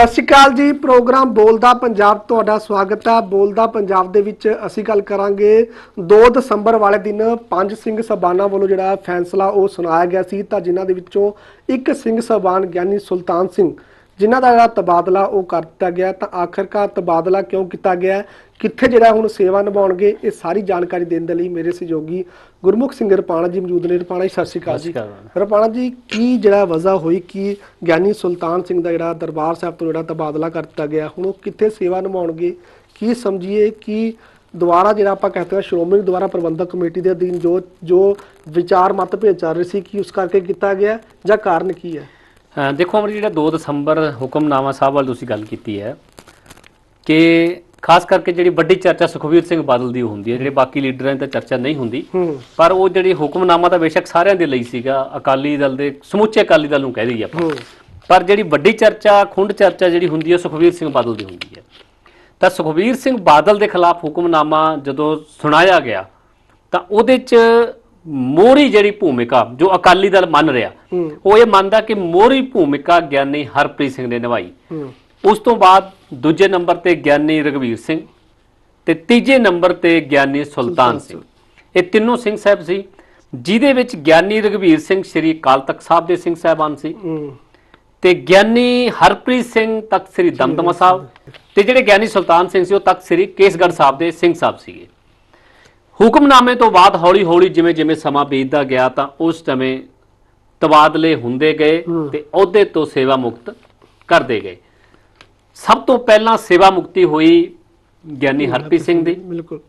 ਸਤਿ ਸ਼੍ਰੀ ਅਕਾਲ ਜੀ, ਪ੍ਰੋਗਰਾਮ ਬੋਲਦਾ ਪੰਜਾਬ ਤੁਹਾਡਾ ਸਵਾਗਤ ਹੈ। ਬੋਲਦਾ ਪੰਜਾਬ ਦੇ ਵਿੱਚ ਅਸੀਂ ਗੱਲ ਕਰਾਂਗੇ 2 ਦਸੰਬਰ ਵਾਲੇ ਦਿਨ ਪੰਜ ਸਿੰਘ ਸਬਾਨਾ ਵੱਲੋਂ ਜਿਹੜਾ ਫੈਸਲਾ ਉਹ ਸੁਣਾਇਆ ਗਿਆ ਸੀ ਤਾਂ ਜਿਨ੍ਹਾਂ ਦੇ ਵਿੱਚੋਂ ਇੱਕ ਸਿੰਘ ਸਬਾਨ ਗਿਆਨੀ ਸੁਲਤਾਨ ਸਿੰਘ, ਜਿਨ੍ਹਾਂ ਦਾ ਜਿਹੜਾ ਤਬਾਦਲਾ ਉਹ ਕਰ ਦਿੱਤਾ ਗਿਆ। ਤਾਂ ਆਖਰਕਾਰ ਤਬਾਦਲਾ ਕਿਉਂ ਕੀਤਾ ਗਿਆ? ਕਿੱਥੇ ਜਿਹੜਾ ਹੁਣ ਸੇਵਾ ਨਿਭਾਉਣਗੇ ਇਹ ਸਾਰੀ ਜਾਣਕਾਰੀ ਦੇਣ ਦੇ ਲਈ ਮੇਰੇ ਸਹਿਯੋਗੀ ਗੁਰਮੁਖ ਸਿੰਘ ਰਪਾਣਾ ਜੀ ਮੌਜੂਦ ਨੇ। ਰਪਾਣਾ ਜੀ ਸਤਿ ਸ਼੍ਰੀ ਅਕਾਲ ਜੀ। ਰਪਾਣਾ ਜੀ ਕੀ ਜਿਹੜਾ ਵਜ੍ਹਾ ਹੋਈ ਕਿ ਗਿਆਨੀ ਸੁਲਤਾਨ ਸਿੰਘ ਦਾ ਜਿਹੜਾ ਦਰਬਾਰ ਸਾਹਿਬ ਤੋਂ ਜਿਹੜਾ ਤਬਾਦਲਾ ਕਰ ਦਿੱਤਾ ਗਿਆ ਹੁਣ ਉਹ ਕਿੱਥੇ ਸੇਵਾ ਨਿਭਾਉਣਗੇ ਕੀ ਸਮਝੀਏ ਕਿ ਦੁਆਰਾ ਜਿਹੜਾ ਆਪਾਂ ਕਹਿੰਦੇ ਹਾਂ ਸ਼੍ਰੋਮਣੀ ਦੁਆਰਾ ਪ੍ਰਬੰਧਕ ਕਮੇਟੀ ਦੇ ਅਧੀਨ ਜੋ ਜੋ ਵਿਚਾਰ ਮਤਭੇਦ ਚੱਲ ਰਹੇ ਸੀ ਕਿ ਉਸ ਕਰਕੇ ਕੀਤਾ ਗਿਆ ਜਾਂ ਕਾਰਨ ਕੀ ਹੈ? ਦੇਖੋ ਅਮਰ ਜਿਹੜਾ 2 ਦਸੰਬਰ ਹੁਕਮਨਾਮਾ ਸਾਹਿਬ ਵੱਲ ਤੁਸੀਂ ਗੱਲ ਕੀਤੀ ਹੈ ਕਿ ਖਾਸ ਕਰਕੇ ਜਿਹੜੀ ਵੱਡੀ ਚਰਚਾ ਸੁਖਵੀਰ ਸਿੰਘ ਬਾਦਲ ਦੀ ਹੁੰਦੀ ਹੈ ਜਿਹੜੇ ਬਾਕੀ ਲੀਡਰਾਂ ਦੀ ਤਾਂ ਚਰਚਾ ਨਹੀਂ ਹੁੰਦੀ। ਪਰ ਉਹ ਜਿਹੜੀ ਹੁਕਮਨਾਮਾ ਤਾਂ ਬੇਸ਼ੱਕ ਸਾਰਿਆਂ ਦੇ ਲਈ ਸੀਗਾ ਅਕਾਲੀ ਦਲ ਦੇ ਸਮੁੱਚੇ ਅਕਾਲੀ ਦਲ ਨੂੰ ਕਹਿ ਦਈਏ ਆਪਾਂ। ਪਰ ਜਿਹੜੀ ਵੱਡੀ ਚਰਚਾ ਖੁੰਡ ਚਰਚਾ ਜਿਹੜੀ ਹੁੰਦੀ ਹੈ ਸੁਖਵੀਰ ਸਿੰਘ ਬਾਦਲ ਦੀ ਹੁੰਦੀ ਹੈ। ਤਾਂ ਸੁਖਵੀਰ ਸਿੰਘ ਬਾਦਲ ਦੇ ਖਿਲਾਫ ਹੁਕਮਨਾਮਾ ਜਦੋਂ ਸੁਣਾਇਆ ਗਿਆ ਤਾਂ ਉਹਦੇ 'ਚ ਮੋਹਰੀ ਜਿਹੜੀ ਭੂਮਿਕਾ ਜੋ ਅਕਾਲੀ ਦਲ ਮੰਨ ਰਿਹਾ ਉਹ ਇਹ ਮੰਨਦਾ ਕਿ ਮੋਹਰੀ ਭੂਮਿਕਾ ਗਿਆਨੀ ਹਰਪ੍ਰੀਤ ਸਿੰਘ ਨੇ ਨਿਭਾਈ। ਉਸ ਤੋਂ ਬਾਅਦ ਦੂਜੇ ਨੰਬਰ ਤੇ ਗਿਆਨੀ ਰਗਵੀਰ ਸਿੰਘ ਤੇ ਤੀਜੇ ਨੰਬਰ ਤੇ ਗਿਆਨੀ ਸੁਲਤਾਨ ਸਿੰਘ। ਇਹ ਤਿੰਨੋਂ ਸਿੰਘ ਸਾਹਿਬ ਸੀ ਜਿਹਦੇ ਵਿੱਚ ਗਿਆਨੀ ਰਗਵੀਰ ਸਿੰਘ ਸ੍ਰੀ ਅਕਾਲ ਤਖਤ ਸਾਹਿਬ ਦੇ ਸਿੰਘ ਸਾਹਿਬਾਨ ਸੀ ਤੇ ਗਿਆਨੀ ਹਰਪ੍ਰੀਤ ਸਿੰਘ ਤਖਤ ਸ੍ਰੀ ਦਮਦਮਾ ਸਾਹਿਬ ਤੇ ਜਿਹੜੇ ਗਿਆਨੀ ਸੁਲਤਾਨ ਸਿੰਘ ਸੀ ਉਹ ਤਖਤ ਸ੍ਰੀ ਕੇਸਗੜ੍ਹ ਸਾਹਿਬ ਦੇ ਸਿੰਘ ਸਾਹਿਬ ਸੀਗੇ। ਹੁਕਮਨਾਮੇ ਤੋਂ ਬਾਅਦ ਹੌਲੀ-ਹੌਲੀ ਜਿਵੇਂ-ਜਿਵੇਂ ਸਮਾਂ ਬੀਤਦਾ ਗਿਆ ਤਾਂ ਉਸ ਸਮੇਂ ਤਬਾਦਲੇ ਹੁੰਦੇ ਗਏ। ਤੇ ਅਹੁਦੇ ਤੋਂ ਸੇਵਾ ਮੁਕਤ ਕਰਦੇ ਗਏ। ਸਭ ਤੋਂ ਪਹਿਲਾਂ ਸੇਵਾ ਮੁਕਤੀ ਹੋਈ ਗਿਆਨੀ ਹਰਪ੍ਰੀਤ ਸਿੰਘ ਦੀ। ਬਿਲਕੁਲ।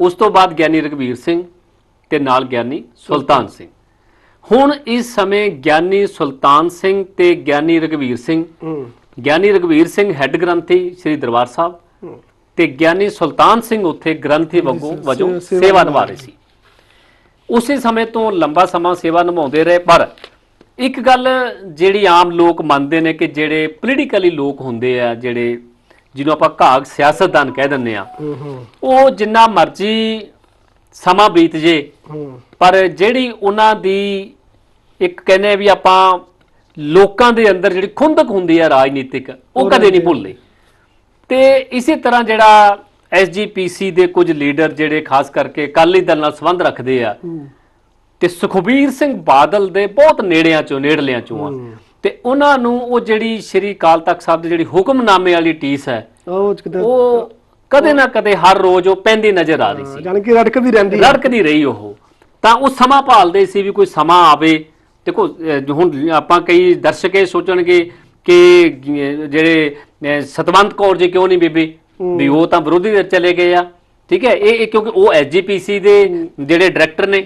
ਉਸ ਤੋਂ ਬਾਅਦ ਗਿਆਨੀ ਰਗਵੀਰ ਸਿੰਘ ਤੇ ਨਾਲ ਗਿਆਨੀ ਸੁਲਤਾਨ ਸਿੰਘ। ਹੁਣ ਇਸ ਸਮੇਂ ਗਿਆਨੀ ਸੁਲਤਾਨ ਸਿੰਘ ਤੇ ਗਿਆਨੀ ਰਗਵੀਰ ਸਿੰਘ। ਗਿਆਨੀ ਰਗਵੀਰ ਸਿੰਘ ਹੈੱਡ ਗ੍ਰੰਥੀ ਸ੍ਰੀ ਦਰਬਾਰ ਸਾਹਿਬ। ਤੇ ਗਿਆਨੀ ਸੁਲਤਾਨ ਸਿੰਘ ਉੱਥੇ ਗ੍ਰੰਥੀ ਸੇ- ਵਜੋਂ ਸੇਵਾ ਨਿਭਾ ਰਹੇ ਸੀ। ਉਸੇ ਸਮੇਂ ਤੋਂ ਲੰਬਾ ਸਮਾਂ ਸੇਵਾ ਨਿਭਾਉਂਦੇ ਰਹੇ ਪਰ ਇੱਕ ਗੱਲ ਜਿਹੜੀ ਆਮ ਲੋਕ ਮੰਨਦੇ ਨੇ ਕਿ ਜਿਹੜੇ ਪੋਲੀਟੀਕਲੀ ਲੋਕ ਹੁੰਦੇ ਆ ਜਿਹੜੇ ਜਿਹਨੂੰ ਆਪਾਂ ਘਾਗ ਸਿਆਸਤਦਾਨ ਕਹਿ ਦਿੰਦੇ ਆ ਉਹ ਜਿੰਨਾ ਮਰਜ਼ੀ ਸਮਾਂ ਬੀਤ ਜੇ ਪਰ ਜਿਹੜੀ ਉਹਨਾਂ ਦੀ ਇੱਕ ਕਹਿੰਦੇ ਵੀ ਆਪਾਂ ਲੋਕਾਂ ਦੇ ਅੰਦਰ ਜਿਹੜੀ ਖੁੰਦਕ ਹੁੰਦੀ ਹੈ ਰਾਜਨੀਤਿਕ ਉਹ ਕਦੇ ਨਹੀਂ। ਭੁੱਲਦੇ। ਤੇ ਇਸੇ ਤਰ੍ਹਾਂ ਜਿਹੜਾ ਐਸਜੀਪੀਸੀ ਦੇ ਕੁਝ ਲੀਡਰ ਜਿਹੜੇ ਖਾਸ ਕਰਕੇ ਅਕਾਲੀ ਦਲ ਨਾਲ ਸੰਬੰਧ ਰੱਖਦੇ ਆ ਤੇ ਸੁਖਬੀਰ ਸਿੰਘ ਬਾਦਲ ਦੇ ਬਹੁਤ ਨੇੜਿਆਂ ਚੋਂ ਨੇੜਲਿਆਂ ਚੋਂ ਆ। ਤੇ ਉਹਨਾਂ ਨੂੰ ਉਹ ਜਿਹੜੀ ਸ਼੍ਰੀ ਅਕਾਲ ਤਖਤ ਸਾਹਿਬ ਦੀ ਜਿਹੜੀ ਹੁਕਮਨਾਮੇ ਵਾਲੀ ਟੀਸ ਹੈ ਉਹ ਕਦੇ ਨਾ ਕਦੇ ਹਰ ਰੋਜ਼ ਉਹ ਪੈਂਦੀ ਨਜ਼ਰ ਆ ਰਹੀ ਸੀ। ਜਾਣ ਕਿ ਰੜਕਦੀ ਰਹਿੰਦੀ ਹੈ। ਲੜਕਦੀ ਰਹੀ ਉਹ। ਤਾਂ ਉਹ ਸਮਾਂ ਭਾਲਦੇ ਸੀ ਵੀ ਕੋਈ ਸਮਾਂ ਆਵੇ। ਦੇਖੋ ਹੁਣ ਆਪਾਂ ਕਈ ਦਰਸ਼ਕ ਇਹ ਸੋਚਣਗੇ ਕਿ ਜਿਹੜੇ ਸਤਵੰਤ ਕੌਰ ਜੀ ਕਿਉਂ ਨਹੀਂ ਬੀਬੀ? ਵੀ ਉਹ ਤਾਂ ਵਿਰੋਧੀ ਦੇ ਚਲੇ ਗਏ ਆ। ਠੀਕ ਹੈ ਇਹ ਇਹ ਕਿਉਂਕਿ ਉਹ ਐਸਜੀਪੀਸੀ ਦੇ ਜਿਹੜੇ ਡਾਇਰੈਕਟਰ ਨੇ।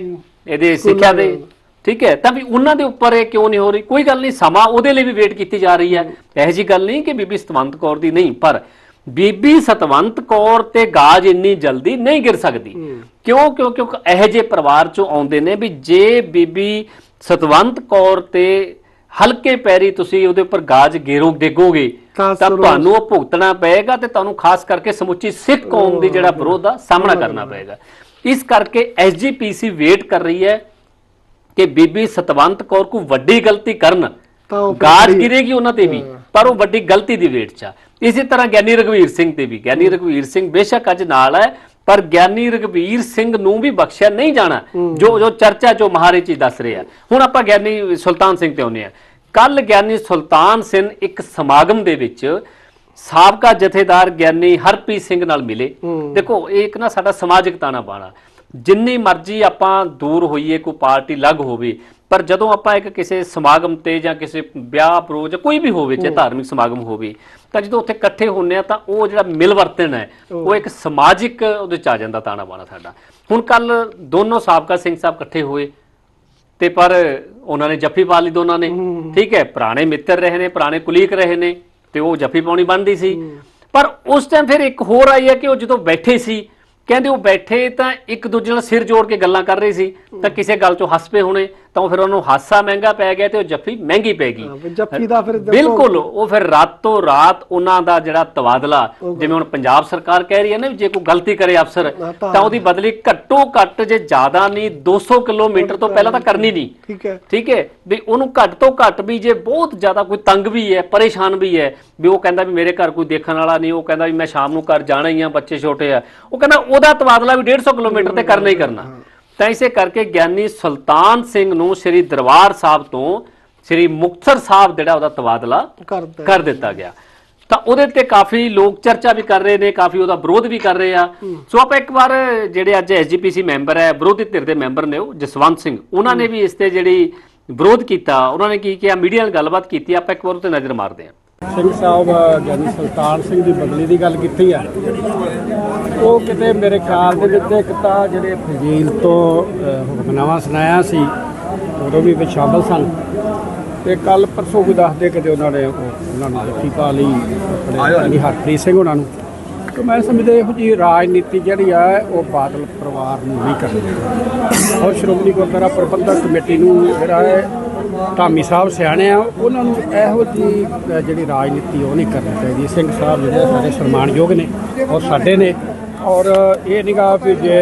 ਇਹਦੇ ਸਿੱਖਿਆ ਦੇ ਠੀਕ ਹੈ ਤਾਂ ਵੀ ਉਹਨਾਂ ਦੇ ਉੱਪਰ ਇਹ ਕਿਉਂ ਨਹੀਂ ਹੋ ਰਹੀ? ਕੋਈ ਗੱਲ ਨਹੀਂ ਸਮਾਂ ਉਹਦੇ ਲਈ ਵੀ ਵੇਟ ਕੀਤੀ ਜਾ ਰਹੀ ਹੈ। ਇਹੋ ਜੀ ਗੱਲ ਨਹੀਂ ਕਿ ਬੀਬੀ ਸਤਵੰਤ ਕੌਰ ਦੀ ਨਹੀਂ ਪਰ ਬੀਬੀ ਸਤਵੰਤ ਕੌਰ ਤੇ ਗਾਜ ਇੰਨੀ ਜਲਦੀ ਨਹੀਂ ਗਿਰ ਸਕਦੀ। ਕਿਉਂ ਕਿਉਂ ਕਿਉਂਕਿ ਇਹੋ ਜਿਹੇ ਪਰਿਵਾਰ ਚੋਂ ਆਉਂਦੇ ਨੇ ਵੀ ਜੇ ਬੀਬੀ ਸਤਵੰਤ ਕੌਰ ਤੇ ਹਲਕੇ ਪੈਰੀ ਤੁਸੀਂ ਉਹਦੇ ਉੱਪਰ ਗਾਜ ਗੇਰੋ ਡੇਗੋਗੇ ਤਾਂ ਤੁਹਾਨੂੰ ਉਹ ਭੁਗਤਣਾ ਪਏਗਾ ਤੇ ਤੁਹਾਨੂੰ ਖਾਸ ਕਰਕੇ ਸਮੁੱਚੀ ਸਿੱਖ ਕੌਮ ਦੀ ਜਿਹੜਾ ਵਿਰੋਧ ਦਾ ਸਾਹਮਣਾ ਕਰਨਾ ਪਏਗਾ। ਇਸ ਕਰਕੇ ਐਸਜੀਪੀਸੀ ਵੇਟ ਕਰ ਰਹੀ ਹੈ ਕਿ ਬੀਬੀ ਸਤਵੰਤ ਕੌਰ ਕੋ ਵੱਡੀ ਗਲਤੀ ਕਰਨ। ਗਾਜ ਗਿਰੇਗੀ ਉਹਨਾਂ ਤੇ ਵੀ ਪਰ ਉਹ ਵੱਡੀ ਗਲਤੀ ਦੀ ਵੇਟ 'ਚ ਆ। ਇਸੇ ਤਰ੍ਹਾਂ ਗਿਆਨੀ ਰਘਵੀਰ ਸਿੰਘ ਤੇ ਵੀ। ਗਿਆਨੀ ਰਘਵੀਰ ਸਿੰਘ ਬੇਸ਼ੱਕ ਅੱਜ ਨਾਲ ਹੈ ਪਰ ਗਿਆਨੀ ਰਘਵੀਰ ਸਿੰਘ ਨੂੰ ਵੀ ਬਖਸ਼ਿਆ ਨਹੀਂ ਜਾਣਾ। ਜੋ ਜੋ ਚਰਚਾ ਜੋ ਮਹਾਰੇ ਚ ਦੱਸ ਰਹੇ ਆ। ਹੁਣ ਆਪਾਂ ਗਿਆਨੀ ਸੁਲਤਾਨ ਸਿੰਘ ਤੇ ਆਉਂਦੇ ਆ। ਕੱਲ ਗਿਆਨੀ ਸੁਲਤਾਨ ਸਿੰਘ ਇੱਕ ਸਮਾਗਮ ਦੇ ਵਿੱਚ ਸਾਬਕਾ ਜਥੇਦਾਰ ਗਿਆਨੀ ਹਰਪ੍ਰੀਤ ਸਿੰਘ ਨਾਲ ਮਿਲੇ। ਦੇਖੋ ਇਹ ਇੱਕ ਨਾ ਸਾਡਾ ਸਮਾਜਿਕ ਤਾਣਾ ਬਾਣਾ। ਜਿੰਨੀ ਮਰਜ਼ੀ ਆਪਾਂ ਦੂਰ ਹੋਈਏ ਕੋਈ ਪਾਰਟੀ ਲੱਗ ਹੋਵੇ ਪਰ ਜਦੋਂ ਆਪਾਂ ਇੱਕ ਕਿਸੇ ਸਮਾਗਮ ਤੇ ਜਾਂ ਕਿਸੇ ਵਿਆਹ ਪ੍ਰੋ ਜਾਂ ਕੋਈ ਵੀ ਹੋਵੇ ਚਾਹੇ ਧਾਰਮਿਕ ਸਮਾਗਮ ਹੋਵੇ ਤਾਂ ਜਦੋਂ ਉੱਥੇ ਇਕੱਠੇ ਹੁੰਨੇ ਆ ਤਾਂ ਉਹ ਜਿਹੜਾ ਮਿਲਵਰਤਨ ਹੈ ਉਹ ਇੱਕ ਸਮਾਜਿਕ ਉਹਦੇ ਚ ਆ ਜਾਂਦਾ ਤਾਣਾ ਬਾਣਾ ਸਾਡਾ। ਹੁਣ ਕੱਲ ਦੋਨੋਂ ਸਾਬਕਾ ਸਿੰਘ ਸਾਹਿਬ ਇਕੱਠੇ ਹੋਏ ਤੇ ਪਰ ਉਹਨਾਂ ਨੇ ਜੱਫੀ ਪਾ ਲਈ ਦੋਨਾਂ ਨੇ। ਠੀਕ ਹੈ ਪੁਰਾਣੇ ਮਿੱਤਰ ਰਹੇ ਨੇ ਪੁਰਾਣੇ ਕੁਲੀਕ ਰਹੇ ਨੇ। ਤੇ ਉਹ ਜੱਫੀ ਪਾਉਣੀ ਬਣਦੀ ਸੀ। ਪਰ ਉਸ ਟਾਈਮ ਫਿਰ ਇੱਕ ਹੋਰ ਆਈ ਹੈ ਕਿ ਉਹ ਜਦੋਂ ਬੈਠੇ ਸੀ ਕਹਿੰਦੇ ਉਹ ਬੈਠੇ ਤਾਂ ਇੱਕ ਦੂਜੇ ਨਾਲ ਸਿਰ ਜੋੜ ਕੇ ਗੱਲਾਂ ਕਰ ਰਹੇ ਸੀ ਤਾਂ ਕਿਸੇ ਗੱਲ 'ਚੋਂ ਹੱਸ ਪਏ ਹੋਣੇ। ਤਾਂ ਫਿਰ ਉਹਨੂੰ ਹਾਸਾ ਮਹਿੰਗਾ ਪੈ ਗਿਆ ਤੇ ਉਹ ਜੱਫੀ ਮਹਿੰਗੀ ਪੈ ਗਈ। ਜੱਫੀ ਦਾ ਫਿਰ ਬਿਲਕੁਲ ਉਹ ਫਿਰ ਰਾਤੋਂ ਰਾਤ ਉਹਨਾਂ ਦਾ ਜਿਹੜਾ ਤਬਾਦਲਾ ਜਿਵੇਂ ਹੁਣ ਪੰਜਾਬ ਸਰਕਾਰ ਕਹਿ ਰਹੀ ਹੈ ਨਾ ਜੇ ਕੋਈ ਗਲਤੀ ਕਰੇ ਅਫਸਰ ਤਾਂ ਉਹਦੀ ਬਦਲੀ ਘੱਟੋ ਘੱਟ ਜੇ ਜ਼ਿਆਦਾ ਨਹੀਂ 200 ਕਿਲੋਮੀਟਰ ਤੋਂ ਪਹਿਲਾਂ ਤਾਂ ਕਰਨੀ ਨਹੀਂ। ਠੀਕ ਹੈ। ਠੀਕ ਹੈ ਵੀ ਉਹਨੂੰ ਘੱਟ ਤੋਂ ਘੱਟ ਵੀ ਜੇ ਬਹੁਤ ਜ਼ਿਆਦਾ ਕੋਈ ਤੰਗ ਵੀ ਹੈ ਪਰੇਸ਼ਾਨ ਵੀ ਹੈ ਵੀ ਉਹ ਕਹਿੰਦਾ ਵੀ ਮੇਰੇ ਘਰ ਕੋਈ ਦੇਖਣ ਵਾਲਾ ਨਹੀਂ ਉਹ ਕਹਿੰਦਾ ਵੀ ਮੈਂ ਸ਼ਾਮ ਨੂੰ ਘਰ ਜਾਣਾ ਹੀ ਆ ਬੱਚੇ ਛੋਟੇ ਆ। ਉਹ ਕਹਿੰਦਾ ਉਹਦਾ ਤਬਾਦਲਾ ਵੀ 150 ਕਿਲੋਮੀਟਰ ਤੇ ਕਰਨਾ ਹੀ ਕਰਨਾ। ਤਾਂ ਇਸੇ ਕਰਕੇ ਗਿਆਨੀ ਸੁਲਤਾਨ ਸਿੰਘ ਨੂੰ ਸ੍ਰੀ ਦਰਬਾਰ ਸਾਹਿਬ ਤੋਂ ਸ੍ਰੀ ਮੁਕਤਸਰ ਸਾਹਿਬ ਜਿਹੜਾ ਉਹਦਾ ਤਬਾਦਲਾ ਕਰ ਦਿੱਤਾ ਗਿਆ। ਤਾਂ ਉਹਦੇ ਤੇ ਕਾਫੀ ਲੋਕ ਚਰਚਾ ਵੀ ਕਰ ਰਹੇ ਨੇ ਕਾਫੀ ਉਹਦਾ ਵਿਰੋਧ ਵੀ ਕਰ ਰਹੇ ਆ। ਸੋ ਆਪਾਂ ਇੱਕ ਵਾਰ ਜਿਹੜੇ ਅੱਜ ਐਸਜੀਪੀਸੀ ਮੈਂਬਰ ਹੈ ਵਿਰੋਧੀ ਧਿਰ ਦੇ ਮੈਂਬਰ ਨੇ ਉਹ ਜਸਵੰਤ ਸਿੰਘ ਉਹਨਾਂ ਨੇ ਵੀ ਇਸ ਤੇ ਜਿਹੜੀ ਵਿਰੋਧ ਕੀਤਾ ਉਹਨਾਂ ਨੇ ਕੀ ਕਿਹਾ ਮੀਡੀਆ ਨਾਲ ਗੱਲਬਾਤ ਕੀਤੀ ਆਪਾਂ ਇੱਕ ਵਾਰ ਉੱਤੇ ਨਜ਼ਰ ਮਾਰਦੇ ਹਾਂ। ਸਿੰਘ ਸਾਹਿਬ ਜਾਨੀ ਸੁਲਤਾਨ ਸਿੰਘ ਦੀ ਬਦਲੀ ਦੀ ਗੱਲ ਕੀਤੀ ਆ। ਉਹ ਕਿਤੇ ਮੇਰੇ ਖਿਆਲ ਦੇ ਵਿੱਚ ਇੱਕ ਤਾਂ ਜਿਹੜੇ ਫਜ਼ੀਲ ਤੋਂ ਹੁਕਮਨਾਮਾ ਸੁਣਾਇਆ ਸੀ ਉਦੋਂ ਵੀ ਵਿੱਚ ਸ਼ਾਮਲ ਸਨ। ਤੇ ਕੱਲ ਪਰਸੋਂ ਵੀ ਦੱਸਦੇ ਕਿਤੇ ਉਹਨਾਂ ਨੇ ਉਹ- ਉਹਨਾਂ ਨੂੰ ਜੱਫੀ ਪਾ ਲਈ ਆਪਣੇ ਹਰਪ੍ਰੀਤ ਸਿੰਘ ਉਹਨਾਂ ਨੂੰ। ਤੇ ਮੈਂ ਸਮਝਦਾ ਇਹੋ ਜੀ ਰਾਜਨੀਤੀ ਜਿਹੜੀ ਆ ਉਹ ਬਾਦਲ ਪਰਿਵਾਰ ਨੂੰ ਨਹੀਂ ਕਰਨੀ। ਔਰ ਸ਼੍ਰੋਮਣੀ ਗੁਰਦੁਆਰਾ ਪ੍ਰਬੰਧਕ ਕਮੇਟੀ ਨੂੰ ਜਿਹੜਾ ਹੈ ਧਾਮੀ ਸਾਹਿਬ ਸਿਆਣੇ ਆ ਉਹਨਾਂ ਨੂੰ ਇਹੋ ਜੀ ਜਿਹੜੀ ਰਾਜਨੀਤੀ ਉਹ ਨਹੀਂ ਕਰਨੀ ਚਾਹੀਦੀ। ਸਿੰਘ ਸਾਹਿਬ ਜਿਹੜੇ ਸਾਡੇ ਸਨਮਾਨਯੋਗ ਨੇ ਔਰ ਸਾਡੇ ਨੇ। ਔਰ ਇਹ ਨਿਗਾਹ ਵੀ ਜੇ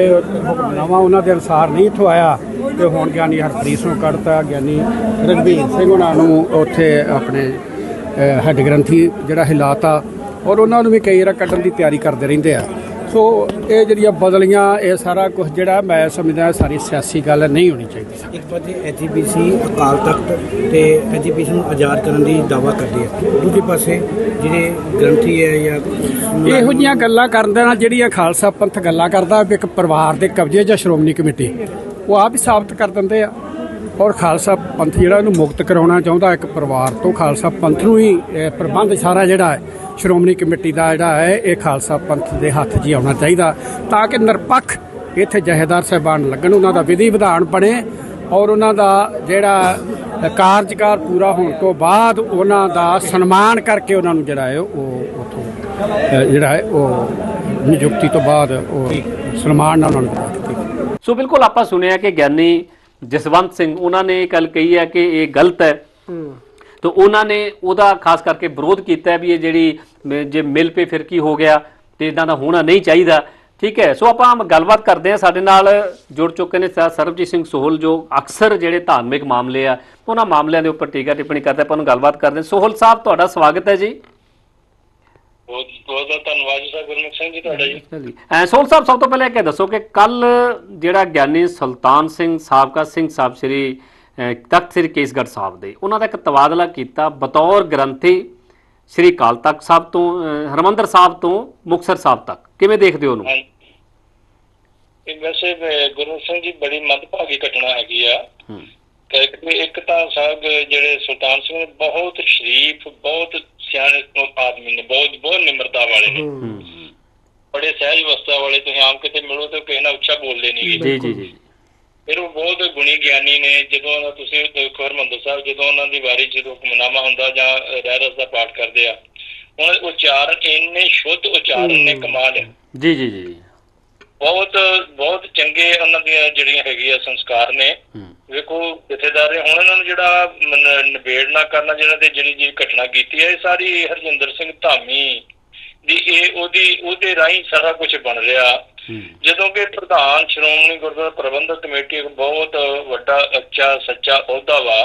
ਹੁਕਮਨਾਮਾ ਉਹਨਾਂ ਦੇ ਅਨਸਾਰ ਨਹੀਂ ਇੱਥੋਂ ਆਇਆ ਤੇ ਹੁਣ ਗਿਆਨੀ ਹਰਪ੍ਰੀਤ ਸਿੰਘ ਕੱਢਤਾ ਗਿਆਨੀ ਰਘਬੀਰ ਸਿੰਘ ਉਹਨਾਂ ਨੂੰ ਉੱਥੇ ਆਪਣੇ ਅਹ, ਹੈੱਡ ਗ੍ਰੰਥੀ ਜਿਹੜਾ ਹਿਲਾਤਾ। ਔਰ ਉਹਨਾਂ ਨੂੰ ਵੀ ਕਈ ਵਾਰ ਕੱਢਣ ਦੀ ਤਿਆਰੀ ਕਰਦੇ ਰਹਿੰਦੇ ਆ। ਸੋ ਇਹ ਜਿਹੜੀਆਂ ਬਦਲੀਆਂ ਇਹ ਸਾਰਾ ਕੁਝ ਜਿਹੜਾ ਮੈਂ ਸਮਝਦਾ ਸਾਰੀ ਸਿਆਸੀ ਗੱਲ ਨਹੀਂ ਹੋਣੀ ਚਾਹੀਦੀ ਇੱਕ ਪਾਸੇ ਐਜੀਪੀਸੀ ਅਕਾਲ ਤਖਤ ਤੇ ਐਜੀਪੀਸੀ ਨੂੰ ਆਜ਼ਾਦ ਕਰਨ ਦੀ ਦਾਵਾ ਕਰਦੀ ਹੈ ਦੂਜੇ ਪਾਸੇ ਜਿਹੜੇ ਗ੍ਰੰਥੀ ਹੈ ਜਾਂ ਇਹੋ ਜੀਆਂ ਗੱਲਾਂ ਕਰਨ ਦੇ ਨਾਲ ਜਿਹੜੀਆਂ ਖਾਲਸਾ ਪੰਥ ਗੱਲਾਂ ਕਰਦਾ ਇੱਕ ਪਰਿਵਾਰ ਦੇ ਕਬਜ਼ੇ ਜਾਂ ਸ਼੍ਰੋਮਣੀ ਕਮੇਟੀ ਉਹ ਆਪ ਹੀ ਸਾਬਤ ਕਰ ਦਿੰਦੇ ਆ। ਔਰ ਖਾਲਸਾ ਪੰਥ ਜਿਹੜਾ ਇਹਨੂੰ ਮੁਕਤ ਕਰਾਉਣਾ ਚਾਹੁੰਦਾ ਇੱਕ ਪਰਿਵਾਰ ਤੋਂ ਖਾਲਸਾ ਪੰਥ ਨੂੰ ਹੀ ਪ੍ਰਬੰਧ ਸਾਰਾ ਜਿਹੜਾ ਹੈ ਸ਼੍ਰੋਮਣੀ ਕਮੇਟੀ ਦਾ ਜਿਹੜਾ ਹੈ ਇਹ ਖਾਲਸਾ ਪੰਥ ਦੇ ਹੱਥ 'ਚ ਹੀ ਆਉਣਾ ਚਾਹੀਦਾ ਤਾਂ ਕਿ ਨਿਰਪੱਖ ਇੱਥੇ ਜਹੇਦਾਰ ਸਾਹਿਬਾਨ ਲੱਗਣ ਉਹਨਾਂ ਦਾ ਵਿਧੀ ਵਿਧਾਨ ਬਣੇ ਔਰ ਉਹਨਾਂ ਦਾ ਜਿਹੜਾ ਕਾਰਜਕਾਰ ਪੂਰਾ ਹੋਣ ਤੋਂ ਬਾਅਦ ਉਹਨਾਂ ਦਾ ਸਨਮਾਨ ਕਰਕੇ ਉਹਨਾਂ ਨੂੰ ਜਿਹੜਾ ਹੈ ਉਹ ਉਥੋਂ ਜਿਹੜਾ ਹੈ ਉਹ ਨਿਯੁਕਤੀ ਤੋਂ ਬਾਅਦ ਉਹ ਸਨਮਾਨ ਨਾਲ ਉਹਨਾਂ ਨੂੰ ਸੋ ਬਿਲਕੁਲ ਆਪਾਂ ਸੁਣਿਆ ਕਿ ਗਿਆਨੀ ਜਸਵੰਤ ਸਿੰਘ ਉਹਨਾਂ ਨੇ ਇਹ ਗੱਲ ਕਹੀ ਹੈ ਕਿ ਇਹ ਗਲਤ ਹੈ। ਹੂੰ। ਤਾਂ ਉਹਨਾਂ ਨੇ ਉਹਦਾ ਖਾਸ ਕਰਕੇ ਵਿਰੋਧ ਕੀਤਾ ਵੀ ਇਹ ਜਿਹੜੀ ਜੇ ਮਿਲ ਪੇ ਫਿਰ ਕੀ ਹੋ ਗਿਆ ਤੇ ਇਦਾਂ ਦਾ ਹੋਣਾ ਨਹੀਂ ਚਾਹੀਦਾ। ਠੀਕ ਹੈ ਸੋ ਆਪਾਂ ਗੱਲਬਾਤ ਕਰਦੇ ਹਾਂ। ਸਾਡੇ ਨਾਲ ਜੁੜ ਚੁੱਕੇ ਨੇ ਸਰ ਸਰਬਜੀਤ ਸਿੰਘ ਸੋਹਲ ਜੋ ਅਕਸਰ ਜਿਹੜੇ ਧਾਰਮਿਕ ਮਾਮਲੇ ਆ ਉਹਨਾਂ ਮਾਮਲਿਆਂ ਦੇ ਉੱਪਰ ਟੀਕਾ ਟਿੱਪਣੀ ਕਰਦੇ ਆਪਾਂ ਨੂੰ ਗੱਲਬਾਤ ਕਰਦੇ ਸੋਹਲ ਸਾਹਿਬ ਤੁਹਾਡਾ ਸਵਾਗਤ ਹੈ ਜੀ। ਬਹੁਤ ਬਹੁਤ ਧੰਨਵਾਦ ਜੀ ਸਾਹਿਬ ਗੁਰਮੁਖ ਸਿੰਘ ਜੀ ਤੁਹਾਡਾ ਜੀ। ਐ ਸੋਹਲ ਸਾਹਿਬ ਸਭ ਤੋਂ ਪਹਿਲਾਂ ਇਹ ਦੱਸੋ ਕਿ ਕੱਲ ਜਿਹੜਾ ਗਿਆਨੀ ਸੁਲਤਾਨ ਸਿੰਘ ਸਾਬਕਾ ਸਿੰਘ ਸਾਹਿਬ ਸ੍ਰੀ ਤਖਤ ਸ੍ਰੀ ਕੇਸਗੜ੍ਹ ਸਾਹਿਬ ਦੇ। ਉਹਨਾਂ ਦਾ ਇੱਕ ਤਬਾਦਲਾ ਕੀਤਾ ਬਤੌਰ ਗ੍ਰੰਥੀ ਸ੍ਰੀ ਅਕਾਲ ਤਖਤ ਸਾਹਿਬ ਤੋਂ ਹਰਿਮੰਦਰ ਸਾਹਿਬ ਤੋਂ ਮੁਕਤਸਰ ਸਾਹਿਬ ਤੱਕ। ਕਿਵੇਂ ਦੇਖਦੇ ਹੋ ਉਹਨੂੰ? ਇਹ ਵੈਸੇ ਗੁਰਮੁਖ ਸਿੰਘ ਜੀ ਬੜੀ ਮੰਦਭਾਗੀ ਘਟਨਾ ਹੈਗੀ ਆ। ਕਿ ਇੱਕ- ਤਾਂ ਸਾਹਿਬ ਜਿਹੜੇ ਸੁਲਤਾਨ ਸਿੰਘ ਬਹੁਤ ਸ਼ਰੀਫ ਬਹੁਤ ਸਿਆਣੇ ਆਦਮੀ ਨੇ ਬਹੁਤ ਬਹੁਤ ਨਿਮਰਤਾ ਵਾਲੇ ਨੇ। ਬੜੇ ਸਹਿਜ ਅਵਸਥਾ ਵਾਲੇ ਤੁਸੀਂ ਆਮ ਕਿਤੇ ਮਿਲੋ ਤੇ ਕਿਸੇ ਨਾਲ ਉੱਚਾ ਬੋਲਦੇ ਨਹੀਂ ਜੀ ਜੀ ਜੀ। ਫਿਰ ਉਹ ਬਹੁਤ ਗੁਣੀ ਗਿਆਨੀ ਨੇ ਜਦੋਂ ਤੁਸੀਂ ਦੇਖੋ ਹਰਮੰਦਰ ਸਾਹਿਬ ਜਦੋਂ ਉਹਨਾਂ ਦੀ ਵਾਰੀ ਜਦੋਂ ਹੁਕਮਨਾਮਾ ਹੁੰਦਾ ਜਾਂ ਰਹਿਰਸ ਦਾ ਪਾਠ ਕਰਦੇ ਆ ਉਹਨਾਂ ਦੇ ਉਚਾਰਨ ਇੰਨੇ ਸ਼ੁੱਧ ਉਚਾਰਨ ਨੇ ਕਮਾਲ ਹੈ ਜੀ ਜੀ ਜੀ ਬਹੁਤ ਬਹੁਤ ਚੰਗੇ ਉਹਨਾਂ ਦੀਆਂ ਜਿਹੜੀਆਂ ਹੈਗੀਆਂ ਸੰਸਕਾਰ ਨੇ। ਵੇਖੋ ਜਥੇਦਾਰ ਨੇ ਹੁਣ ਇਹਨਾਂ ਨੂੰ ਜਿਹੜਾ ਨ- ਨਿਬੇੜਨਾ ਕਰਨਾ ਜਿਹੜਾ ਤੇ ਜਿਹੜੀ ਜਿਹੜੀ ਘਟਨਾ ਕੀਤੀ ਹੈ ਇਹ ਸਾਰੀ ਹਰਜਿੰਦਰ ਸਿੰਘ ਧਾਮੀ ਦੀ ਇਹ ਉਹਦੀ ਉਹਦੇ ਰਾਹੀਂ ਸਾਰਾ ਕੁਝ ਬਣ ਰਿਹਾ। ਜਦੋਂ ਕਿ ਪ੍ਰਧਾਨ ਸ਼੍ਰੋਮਣੀ ਗੁਰਦੁਆਰਾ ਪ੍ਰਬੰਧਕ ਕਮੇਟੀ ਇੱਕ ਬਹੁਤ ਵੱਡਾ ਅੱਛਾ ਸੱਚਾ ਅਹੁਦਾ ਵਾ।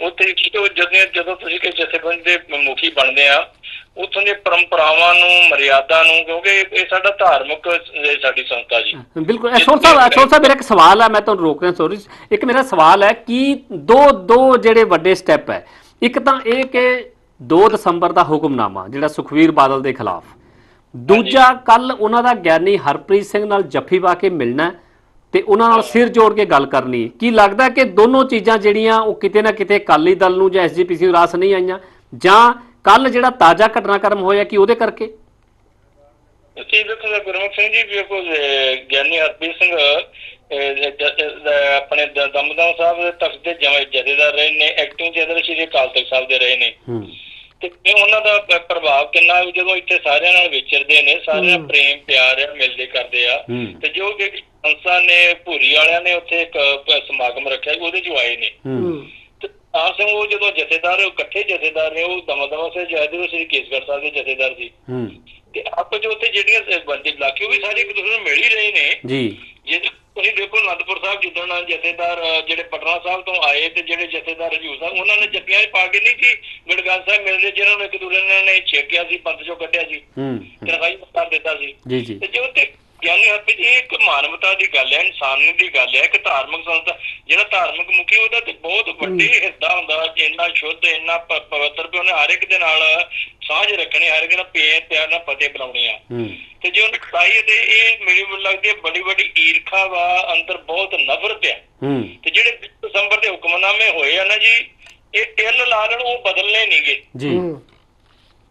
ਉੱਥੇ ਜਦੋਂ ਜਦੋਂ ਜਦੋਂ ਤੁਸੀਂ ਕਿ ਜਥੇਬੰਦੀ ਦੇ ਮੁਖੀ ਬਣਦੇ ਆ ਉੱਥੋਂ ਦੀਆਂ ਪਰੰਪਰਾਵਾਂ ਨੂੰ ਮਰਿਆਦਾ ਨੂੰ ਕਿਉਂਕਿ ਇਹ ਸਾਡਾ ਧਾਰਮਿਕ ਸਾਡੀ ਸੰਸਥਾ ਜੀ। ਬਿਲਕੁਲ। ਸੋਲ ਸਾਹਿਬ ਸਾਹਿਬ ਮੇਰਾ ਇੱਕ ਸਵਾਲ ਹੈ ਮੈਂ ਤੁਹਾਨੂੰ ਰੋਕ ਰਿਹਾ ਸੌਰੀ ਇੱਕ ਮੇਰਾ ਸਵਾਲ ਹੈ ਕਿ ਦੋ ਦੋ ਜਿਹੜੇ ਵੱਡੇ ਸਟੈਪ ਹੈ। ਇੱਕ ਤਾਂ ਇਹ ਕਿ 2 ਦਸੰਬਰ ਦਾ ਹੁਕਮਨਾਮਾ ਜਿਹੜਾ ਸੁਖਵੀਰ ਬਾਦਲ ਦੇ ਖਿਲਾਫ। ਦੂਜਾ ਕੱਲ ਉਹਨਾਂ ਦਾ ਗਿਆਨੀ ਹਰਪ੍ਰੀਤ ਸਿੰਘ ਨਾਲ ਜੱਫੀ ਪਾ ਕੇ ਮਿਲਣਾ ਤੇ ਉਹਨਾਂ ਨਾਲ ਸਿਰ ਜੋੜ ਕੇ ਗੱਲ ਕਰਨੀ ਹੈ। ਕੀ ਲੱਗਦਾ ਕਿ ਦੋਨੋਂ ਚੀਜ਼ਾਂ ਜਿਹੜੀਆਂ ਉਹ ਕਿਤੇ ਨਾ ਕਿਤੇ ਅਕਾਲੀ ਦਲ ਨੂੰ ਜਾਂ ਐਸਜੀਪੀਸੀ ਨੂੰ ਰਾਸ ਨਹੀਂ ਆਈਆਂ? ਜਾਂ ਕੱਲ ਜਿਹੜਾ ਤਾਜ਼ਾ ਘਟਨਾਕ੍ਰਮ ਹੋਇਆ ਕਿ ਉਹਦੇ ਕਰਕੇ? ਤੁਸੀਂ ਵੇਖੋ ਤਾਂ ਗੁਰਮੁਖ ਸਿੰਘ ਜੀ ਅਹ, ਗਿਆਨੀ ਹਰਪ੍ਰੀਤ ਸਿੰਘ ਜ- ਜ- ਆਪਣੇ ਦ- ਦਮਦਮ ਸਾਹਿਬ ਦੇ ਤਖਤ ਦੇ ਜਮੇ ਜਥੇਦਾਰ ਰਹੇ ਨੇ ਐਕਟਿੰਗ ਜਨਰਲ ਸ਼੍ਰੀ ਅਕਾਲ ਤਖਤ ਸਾਹਿਬ ਦੇ ਰਹੇ ਨੇ। ਤੇ ਇਹ ਉਹਨਾਂ ਦਾ ਪ੍ਰਭਾਵ ਕਿੰਨਾ ਹੈ ਜਦੋਂ ਇੱਥੇ ਸਾਰਿਆਂ ਨਾਲ ਵਿਚਰਦੇ ਨੇ ਸਾਰਿਆਂ ਪ੍ਰੇਮ ਪਿਆਰ ਮਿਲਦੇ ਕਰਦੇ ਆ। ਤੇ ਜੋ ਕਿ ਸੰਸਾ ਨੇ ਭੂਰੀ ਵਾਲਿਆਂ ਨੇ ਉੱਥੇ ਇੱਕ ਸਮਾਗਮ ਰੱਖਿਆ ਉਹਦੇ ਚ ਉਹ ਆਏ ਨੇ। ਹੂੰ। ਤੇ ਸਿੰਘ ਉਹ ਜਦੋਂ ਜਥੇਦਾਰ ਉਹ ਇਕੱਠੇ ਜਥੇਦਾਰ ਨੇ ਉਹ ਦਮਦਮਾ ਸੇ ਉਹ ਸ੍ਰੀ ਕੇਸਗੜ੍ਹ ਸਾਹਿਬ ਦੇ ਜਥੇਦਾਰ ਸੀ। ਹੂੰ। ਤੇ ਆਪ ਜੋ ਉੱਥੇ ਜਿਹੜੀਆਂ ਬੰਦੇ ਇਲਾਕੇ ਉਹ ਵੀ ਸਾਰੇ ਇੱਕ ਦੂਸਰੇ ਨੂੰ ਮਿਲ ਹੀ ਰਹੇ ਨੇ। ਜੀ। ਜੇ ਤੁਸੀਂ ਦੇਖੋ ਅਨੰਦਪੁਰ ਸਾਹਿਬ ਜਿੱਦਣ ਜਥੇਦਾਰ ਜਿਹੜੇ ਪਟਨਾ ਸਾਹਿਬ ਤੋਂ ਆਏ ਤੇ ਜਿਹੜੇ ਜਥੇਦਾਰ ਹਜੂਰ ਸਾਹਿਬ ਉਹਨਾਂ ਨੇ ਜੱਤੀਆਂ 'ਚ ਪਾ ਕੇ ਨਹੀਂ ਕਿ ਗੜਗਾਲ ਸਾਹਿਬ ਮਿਲਦੇ ਜਿਹਨਾਂ ਨੂੰ ਇੱਕ ਦੂਸਰੇ ਨੇ ਛੇਕਿਆ ਸੀ ਪੰਥ ਚੋਂ ਕੱਢਿਆ ਸੀ ਹੂੰ ਤਨਖਾਹੀ ਕਰ ਦਿੱਤਾ ਸੀ। ਜੀ ਜੀ। ਤੇ ਜੋ ਤੇ ਗਿਆਨੀ ਹੱਥ ਇਹ ਇੱਕ ਮਾਨਵਤਾ ਦੀ ਗੱਲ ਹੈ ਇਨਸਾਨੀਅਤ ਦੀ ਗੱਲ ਹੈ ਕਿ ਧਾਰਮਿਕ ਸੰਸਥਾ ਜਿਹੜਾ ਧਾਰਮਿਕ ਮੁਖੀ ਉਹਦਾ ਤੇ ਬਹੁਤ ਵੱਡੀ ਹਿੱਸਾ ਹੁੰਦਾ ਇੰਨਾ ਸ਼ੁੱਧ ਇੰਨਾ ਪਵਿੱਤਰ ਵੀ ਉਹਨੇ ਹਰ ਇੱਕ ਦੇ ਨਾਲ ਸਾਂਝ ਰੱਖਣੀ ਹਰ ਇੱਕ ਨਾਲ ਪੇ ਪਿਆਰ ਨਾਲ ਫਤਿਹ ਬੁਲਾਉਣੀ ਆ। ਤੇ ਜੇ ਉਹਨੇ ਖਾਈ ਤੇ ਇਹ ਮੇਰੀ ਮੈਨੂੰ ਲੱਗਦੀ ਹੈ ਬੜੀ ਵੱਡੀ ਈਰਖਾ ਵਾ ਅੰਦਰ ਬਹੁਤ ਨਫ਼ਰਤ ਹੈ ਹੂੰ। ਤੇ ਜਿਹੜੇ ਦਸੰਬਰ ਦੇ ਹੁਕਮਨਾਮੇ ਹੋਏ ਆ ਨਾ ਜੀ ਇਹ ਟਿੱਲ ਲਾ ਲੈਣ ਉਹ ਬਦਲਨੇ ਨਹੀਂਗੇ ਜੀ।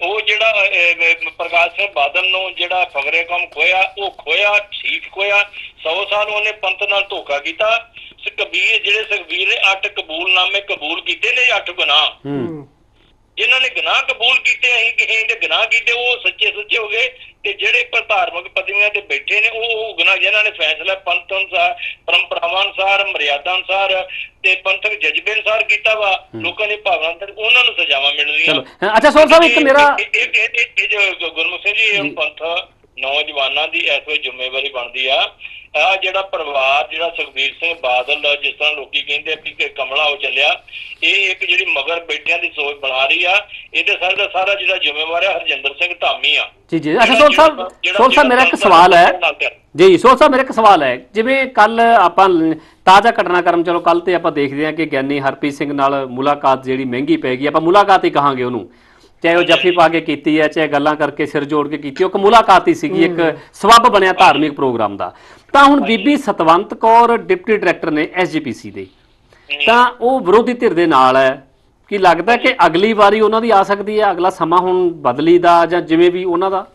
ਉਹ ਜਿਹੜਾ ਪ੍ਰਕਾਸ਼ ਸਿੰਘ ਬਾਦਲ ਨੂੰ ਜਿਹੜਾ ਫਗਰੇ ਕੰਮ ਖੋਇਆ ਉਹ ਖੋਇਆ ਠੀਕ ਖੋਇਆ 100 ਸਾਲ ਉਹਨੇ ਪੰਥ ਨਾਲ ਧੋਖਾ ਕੀਤਾ। ਕਬੀਰ ਜਿਹੜੇ ਸੁਖਬੀਰ ਨੇ ਅੱਠ ਕਬੂਲਨਾਮੇ ਕਬੂਲ ਕੀਤੇ ਨੇ ਅੱਠ ਗੁਨਾਹ। ਹੂੰ। ਜਿਨ੍ਹਾਂ ਨੇ ਗੁਨਾਹ ਕਬੂਲ ਕੀਤੇ ਅਸੀਂ ਕਿਸੇ ਦੇ ਗੁਨਾਹ ਕੀਤੇ ਉਹ ਸੱਚੇ ਸੁੱਚੇ ਹੋ ਗਏ ਤੇ ਜਿਹੜੇ ਪਰ ਧਾਰਮਿਕ ਪਦਵੀਆਂ ਤੇ ਬੈਠੇ ਨੇ ਉਹ ਉਹ ਗੁਨਾਹ ਜਿਨ੍ਹਾਂ ਨੇ ਫੈਸਲਾ ਪੰਥ ਅਨੁਸਾਰ ਪਰੰਪਰਾਵਾਂ ਅਨੁਸਾਰ ਮਰਿਆਦਾ ਅਨੁਸਾਰ ਤੇ ਪੰਥਕ ਜਜ਼ਬੇ ਅਨੁਸਾਰ ਕੀਤਾ ਵਾ ਲੋਕਾਂ ਦੀ ਭਾਵਨਾ ਅੰਦਰ ਉਹਨਾਂ ਨੂੰ ਸਜ਼ਾਵਾਂ ਮਿਲ ਰਹੀਆਂ ਚਲੋ ਅ, ਅੱਛਾ ਸੋਲ ਸਾਹਿਬ ਇੱਕ ਮੇਰਾ ਗੁਰਮੁਖ ਸਿੰਘ ਜੀ। ਇਹ ਪੰਥ ਨੌਜਵਾਨਾਂ ਦੀ ਇਸ ਵੇਲੇ ਜ਼ਿੰਮੇਵਾਰੀ ਬਣਦੀ ਆ। ਆ ਜਿਹੜਾ ਪਰਿਵਾਰ ਜਿਹੜਾ ਸੁਖਬੀਰ ਸਿੰਘ ਬਾਦਲ ਜਿਸ ਤਰ੍ਹਾਂ ਲੋਕੀ ਕਹਿੰਦੇ ਆ ਕਿ ਕਮਲਾ ਹੋ ਚੱਲਿਆ ਇਹ ਇੱਕ ਜਿਹੜੀ ਮਗਰ ਬੈਠਿਆਂ ਦੀ ਸੋਚ ਬਣਾ ਰਹੀ ਆ ਇਹਦੇ ਸਾਰੇ ਦਾ ਸਾਰਾ ਜਿਹੜਾ ਜ਼ਿੰਮੇਵਾਰ ਹੈ ਹਰਜਿੰਦਰ ਸਿੰਘ ਧਾਮੀ ਆ। ਜੀ ਜੀ। ਅੱਛਾ ਸੋਲ ਸਾਹਿਬ ਸੋਲ ਸਾਹਿਬ ਮੇਰਾ ਇੱਕ ਸਵਾਲ ਹੈ। ਜੀ ਸੋਲ ਸਾਹਿਬ ਮੇਰਾ ਇੱਕ ਸਵਾਲ ਹੈ। ਜਿਵੇਂ ਕੱਲ ਆਪਾਂ ਤਾਜ਼ਾ ਘਟਨਾਕ੍ਰਮ ਚਲੋ ਕੱਲ ਤੇ ਆਪਾਂ ਦੇਖਦੇ ਹਾਂ ਕਿ ਗਿਆਨੀ ਹਰਪ੍ਰੀਤ ਸਿੰਘ ਨਾਲ ਮੁਲਾਕਾਤ ਜਿਹੜੀ ਮਹਿੰਗੀ ਪੈ ਗਈ ਆਪਾਂ ਮੁਲਾਕਾਤ ਹੀ ਕਹਾਂਗੇ ਉਹਨੂੰ। ਚਾਹੇ ਉਹ ਜੱਫੀ ਪਾ ਕੇ ਕੀਤੀ ਹੈ ਚਾਹੇ ਗੱਲਾਂ ਕਰਕੇ ਸਿਰ ਜੋੜ ਕੇ ਕੀਤੀ ਉਹ ਇੱਕ ਮੁਲਾਕਾਤ ਹੀ ਸੀਗੀ ਇੱਕ ਸਬੱਬ ਬਣਿਆ ਧਾਰਮਿਕ ਪ੍ਰੋਗਰਾਮ ਦਾ। ਤਾਂ ਹੁਣ ਬੀਬੀ ਸਤਵੰਤ ਕੌਰ ਡਿਪਟੀ ਡਾਇਰੈਕਟਰ ਨੇ ਐਸਜੀਪੀਸੀ ਦੇ। ਤਾਂ ਉਹ ਵਿਰੋਧੀ ਧਿਰ ਦੇ ਨਾਲ ਹੈ। ਕੀ ਲੱਗਦਾ ਕਿ ਅਗਲੀ ਵਾਰੀ ਉਹਨਾਂ ਦੀ ਆ ਸਕਦੀ ਹੈ? ਅਗਲਾ ਸਮਾਂ ਹੁਣ ਬਦਲੀ ਦਾ ਜਾਂ ਜਿਵੇਂ ਵੀ ਉਹਨਾਂ ਦਾ?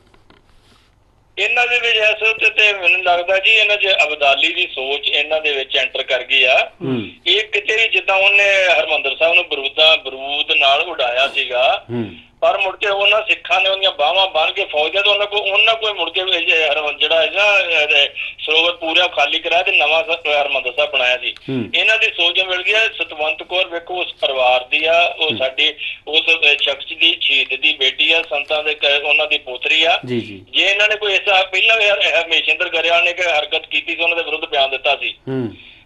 ਇਹਨਾਂ ਦੇ ਵਿੱਚ ਇਸ ਉੱਤੇ ਤੇ ਮੈਨੂੰ ਲੱਗਦਾ ਜੀ ਇਹਨਾਂ 'ਚ ਅਬਦਾਲੀ ਦੀ ਸੋਚ ਇਹਨਾਂ ਦੇ ਵਿੱਚ ਐਂਟਰ ਕਰ ਗਈ ਆ। ਇਹ ਕਿਤੇ ਜਿੱਦਾਂ ਉਹਨੇ ਹਰਮੰਦਰ ਸਾਹਿਬ ਨੂੰ ਬਰੂਦਾਂ ਬਰੂਦ ਨਾਲ ਉਡਾਇਆ ਸੀਗਾ। ਪਰ ਮੁੜ ਕੇ ਉਹਨਾਂ ਸਿੱਖਾਂ ਨੇ ਉਹਦੀਆਂ ਬਾਹਾਂ ਬੰਨ ਕੇ ਫੌਜ ਦੇ ਉਹਨਾਂ ਕੋ ਉਹਨਾਂ ਕੋਈ ਮੁੜ ਕੇ ਜਿਹੜਾ ਹੈ ਨਾ ਇਹ ਸਰੋਵਰ ਪੂਰਾ ਖਾਲੀ ਕਰਾਇਆ ਤੇ ਨਵਾਂ ਹਰਮੰਦਰ ਸਾਹਿਬ ਬਣਾਇਆ ਸੀ। ਇਹਨਾਂ ਦੀ ਸੋਚ ਮਿਲ ਗਈ ਸਤਵੰਤ ਕੌਰ ਵੇਖੋ ਉਸ ਪਰਿਵਾਰ ਦੀ ਆ ਉਹ ਸਾਡੀ ਉਸ ਸ਼ਖਸ ਦੀ ਸ਼ਹੀਦ ਦੀ ਬੇਟੀ ਆ ਸੰਤਾਂ ਦੇ ਕ- ਉਹਨਾਂ ਦੀ ਪੋਤਰੀ ਆ। ਜੀ ਇਹਨਾਂ ਨੇ ਕੋਈ ਐਸਾ ਪਹਿਲਾਂ ਹਰਮੇਸ਼ਿੰਦਰ ਗਰੇਵਾਲ ਨੇ ਕੋਈ ਹਰਕਤ ਕੀਤੀ ਸੀ ਉਹਨਾਂ ਦੇ ਵਿਰੁੱਧ ਬਿਆਨ ਦਿੱਤਾ ਸੀ।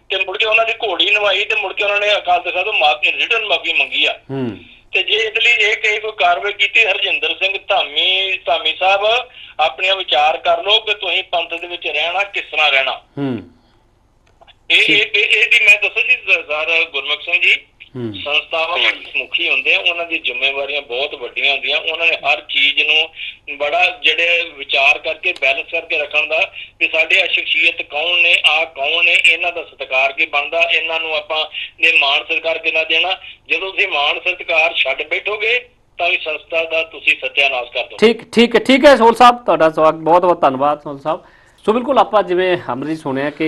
ਤੇ ਮੁੜ ਕੇ ਉਹਨਾਂ ਦੀ ਘੋੜੀ ਨਵਾਈ ਤੇ ਮੁੜ ਕੇ ਉਹਨਾਂ ਨੇ ਅਕਾਲ ਤਖਤ ਤੋਂ ਮਾਫੀ ਰਿਟਰਨ ਮਾਫੀ ਮੰਗੀ ਆ। ਹੂੰ। ਤੇ ਜੇ ਇਸ ਲਈ ਇਹ ਕਈ ਕੋਈ ਕਾਰਵਾਈ ਕੀਤੀ ਹਰਜਿੰਦਰ ਸਿੰਘ ਧਾਮੀ ਧਾਮੀ ਸਾਹਿਬ ਆਪਣੀਆਂ ਵਿਚਾਰ ਕਰ ਲਓ ਕਿ ਤੁਸੀਂ ਪੰਥ ਦੇ ਵਿੱਚ ਰਹਿਣਾ ਕਿਸ ਤਰ੍ਹਾਂ ਰਹਿਣਾ। ਹੂੰ। ਇਹ ਇਹ ਇਹ- ਇਹਦੀ ਮੈਂ ਦੱਸਾਂ ਜੀ ਸਰ ਗੁਰਮੁਖ ਸਿੰਘ ਜੀ। ਸੰਸਥਾਵਾਂ ਦੇ ਮੁਖੀ ਹੁੰਦੇ ਆ ਉਹਨਾਂ ਦੀ ਜ਼ਿੰਮੇਵਾਰੀਆਂ ਬਹੁਤ ਵੱਡੀਆਂ ਹੁੰਦੀਆਂ। ਉਹਨਾਂ ਨੇ ਹਰ ਚੀਜ਼ ਨੂੰ ਬੜਾ ਜਿਹੜੇ ਵਿਚਾਰ ਕਰਕੇ ਬੈਲੈਂਸ ਕਰਕੇ ਰੱਖਣ ਦਾ ਕਿ ਸਾਡੇ ਆ ਸ਼ਖਸੀਅਤ ਕੌਣ ਨੇ ਆ ਕੌਣ ਨੇ ਇਹਨਾਂ ਦਾ ਸਤਿਕਾਰ ਕੀ ਬਣਦਾ? ਇਹਨਾਂ ਨੂੰ ਆਪਾਂ ਨੇ ਮਾਣ ਸਤਿਕਾਰ ਕਿੰਨਾ ਦੇਣਾ? ਜਦੋਂ ਤੁਸੀਂ ਮਾਣ ਸਤਿਕਾਰ ਛੱਡ ਬੈਠੋਗੇ ਤਾਂ ਵੀ ਸੰਸਥਾ ਦਾ ਤੁਸੀਂ ਸਤਿਆਨਾਸ਼ ਕਰ ਦੋ ਠੀਕ ਠੀਕ ਹੈ ਠੀਕ ਹੈ ਸੋਲ ਸਾਹਿਬ ਤੁਹਾਡਾ ਸਵਾਗਤ ਬਹੁਤ ਬਹੁਤ ਧੰਨਵਾਦ ਸੋਲ ਸਾਹਿਬ। ਸੋ ਬਿਲਕੁਲ ਆਪਾਂ ਜਿਵੇਂ ਹਮਰੀ ਸੁਣਿਆ ਕਿ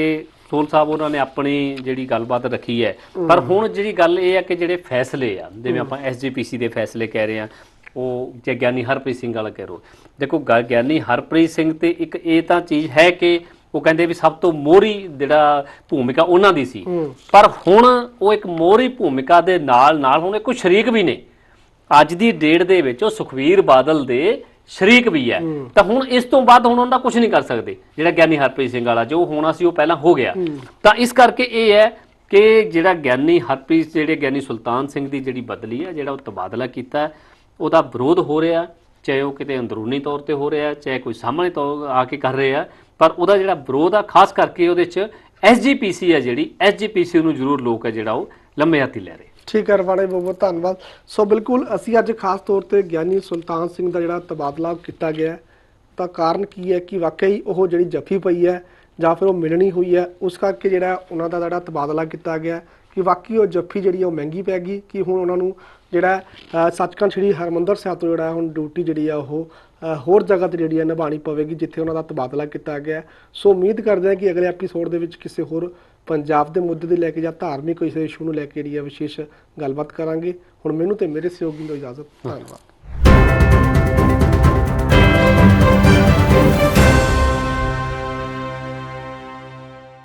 ਸੋਲ ਸਾਹਿਬ ਉਹਨਾਂ ਨੇ ਆਪਣੀ ਜਿਹੜੀ ਗੱਲਬਾਤ ਰੱਖੀ ਹੈ। ਪਰ ਹੁਣ ਜਿਹੜੀ ਗੱਲ ਇਹ ਹੈ ਕਿ ਜਿਹੜੇ ਫੈਸਲੇ ਆ ਜਿਵੇਂ ਆਪਾਂ ਐਸਜੀਪੀਸੀ ਦੇ ਫੈਸਲੇ ਕਹਿ ਰਹੇ ਆ ਉਹ ਜੇ ਗਿਆਨੀ ਹਰਪ੍ਰੀਤ ਸਿੰਘ ਵਾਲਾ ਕਹਿ ਰੋ ਦੇਖੋ ਗਿਆਨੀ ਹਰਪ੍ਰੀਤ ਸਿੰਘ ਤੇ ਇੱਕ ਇਹ ਤਾਂ ਚੀਜ਼ ਹੈ ਕਿ ਉਹ ਕਹਿੰਦੇ ਵੀ ਸਭ ਤੋਂ ਮੋਹਰੀ ਜਿਹੜਾ ਭੂਮਿਕਾ ਉਹਨਾਂ ਦੀ ਸੀ। ਪਰ ਹੁਣ ਉਹ ਇੱਕ ਮੋਹਰੀ ਭੂਮਿਕਾ ਦੇ ਨਾਲ ਨਾਲ ਹੁਣ ਇਹ ਕੋਈ ਸ਼ਰੀਕ ਵੀ ਨੇ ਅੱਜ ਦੀ ਡੇਟ ਦੇ ਵਿੱਚ ਉਹ ਸੁਖਵੀਰ ਬਾਦਲ ਦੇ ਸ਼ਰੀਕ ਵੀ ਹੈ। ਤਾਂ ਹੁਣ ਇਸ ਤੋਂ ਬਾਅਦ ਹੁਣ ਉਹਨਾਂ ਦਾ ਕੁਝ ਨਹੀਂ ਕਰ ਸਕਦੇ। ਜਿਹੜਾ ਗਿਆਨੀ ਹਰਪ੍ਰੀਤ ਸਿੰਘ ਵਾਲਾ ਜੋ ਹੋਣਾ ਸੀ ਉਹ ਪਹਿਲਾਂ ਹੋ ਗਿਆ। ਤਾਂ ਇਸ ਕਰਕੇ ਇਹ ਹੈ ਕਿ ਜਿਹੜਾ ਗਿਆਨੀ ਹਰਪ੍ਰੀਤ ਜਿਹੜੇ ਗਿਆਨੀ ਸੁਲਤਾਨ ਸਿੰਘ ਦੀ ਜਿਹੜੀ ਬਦਲੀ ਹੈ ਜਿਹੜਾ ਉਹ ਤਬਾਦਲਾ ਕੀਤਾ ਉਹਦਾ ਵਿਰੋਧ ਹੋ ਰਿਹਾ ਚਾਹੇ ਉਹ ਕਿਤੇ ਅੰਦਰੂਨੀ ਤੌਰ ਤੇ ਹੋ ਰਿਹਾ ਚਾਹੇ ਕੋਈ ਸਾਹਮਣੇ ਤੋਂ ਆ ਕੇ ਕਰ ਰਿਹਾ ਪਰ ਉਹਦਾ ਜਿਹੜਾ ਵਿਰੋਧ ਆ ਖਾਸ ਕਰਕੇ ਉਹਦੇ ਚ ਐਸਜੀਪੀਸੀ ਹੈ ਜਿਹੜੀ ਐਸਜੀਪੀਸੀ ਨੂੰ ਜ਼ਰੂਰ ਲੋਕ ਹੈ ਜਿਹੜਾ ਉਹ ਲੰਮੇ ਹੱਥੀ ਲੈ ਰਹੇ। ਠੀਕ ਹੈ ਰਵਾੜੇ ਬਹੁਤ ਬਹੁਤ ਧੰਨਵਾਦ। ਸੋ ਬਿਲਕੁਲ ਅਸੀਂ ਅੱਜ ਖਾਸ ਤੌਰ ਤੇ ਗਿਆਨੀ ਸੁਲਤਾਨ ਸਿੰਘ ਦਾ ਜਿਹੜਾ ਤਬਾਦਲਾ ਕੀਤਾ ਗਿਆ ਤਾਂ ਕਾਰਨ ਕੀ ਹੈ ਕਿ ਵਾਕਈ ਉਹ ਜਿਹੜੀ ਜੱਫੀ ਪਈ ਹੈ ਜਾਂ ਫਿਰ ਉਹ ਮਿਲਣੀ ਹੋਈ ਹੈ, ਉਸ ਕਰਕੇ ਜਿਹੜਾ ਉਹਨਾਂ ਦਾ ਜਿਹੜਾ ਤਬਾਦਲਾ ਕੀਤਾ ਗਿਆ ਕਿ ਵਾਕਈ ਉਹ ਜੱਫੀ ਜਿਹੜੀ ਹੈ ਉਹ ਮਹਿੰਗੀ ਪੈ ਗਈ ਕਿ ਹੁਣ ਉਹਨਾਂ ਨੂੰ ਜਿਹੜਾ ਸੱਚਖੰਡ ਸ੍ਰੀ ਹਰਮੰਦਰ ਸਾਹਿਬ ਤੋਂ ਜਿਹੜਾ ਹੁਣ ਡਿਊਟੀ ਜਿਹੜੀ ਆ ਉਹ ਹੋਰ ਜਗ੍ਹਾ ਤੇ ਜਿਹੜੀ ਆ ਨਿਭਾਣੀ ਪਵੇਗੀ, ਜਿੱਥੇ ਉਹਨਾਂ ਦਾ ਤਬਾਦਲਾ ਕੀਤਾ ਗਿਆ ਸੋ ਉਮੀਦ ਕਰਦੇ ਹਾਂ ਕਿ ਅਗਲੇ ਐਪੀਸੋਡ ਦੇ ਵਿੱਚ ਕਿਸੇ ਹੋਰ ਪੰਜਾਬ ਦੇ ਮੁੱਦੇ ਦੇ ਲੈ ਕੇ ਜਾਂ ਧਾਰਮਿਕ ਕਿਸੇ ਇਸ਼ੂ ਨੂੰ ਲੈ ਕੇ ਜਿਹੜੀ ਆ ਵਿਸ਼ੇਸ਼ ਗੱਲਬਾਤ ਕਰਾਂਗੇ। ਹੁਣ ਮੈਨੂੰ ਤੇ ਮੇਰੇ ਸਹਿਯੋਗੀ ਨੂੰ ਇਜਾਜ਼ਤ। ਧੰਨਵਾਦ।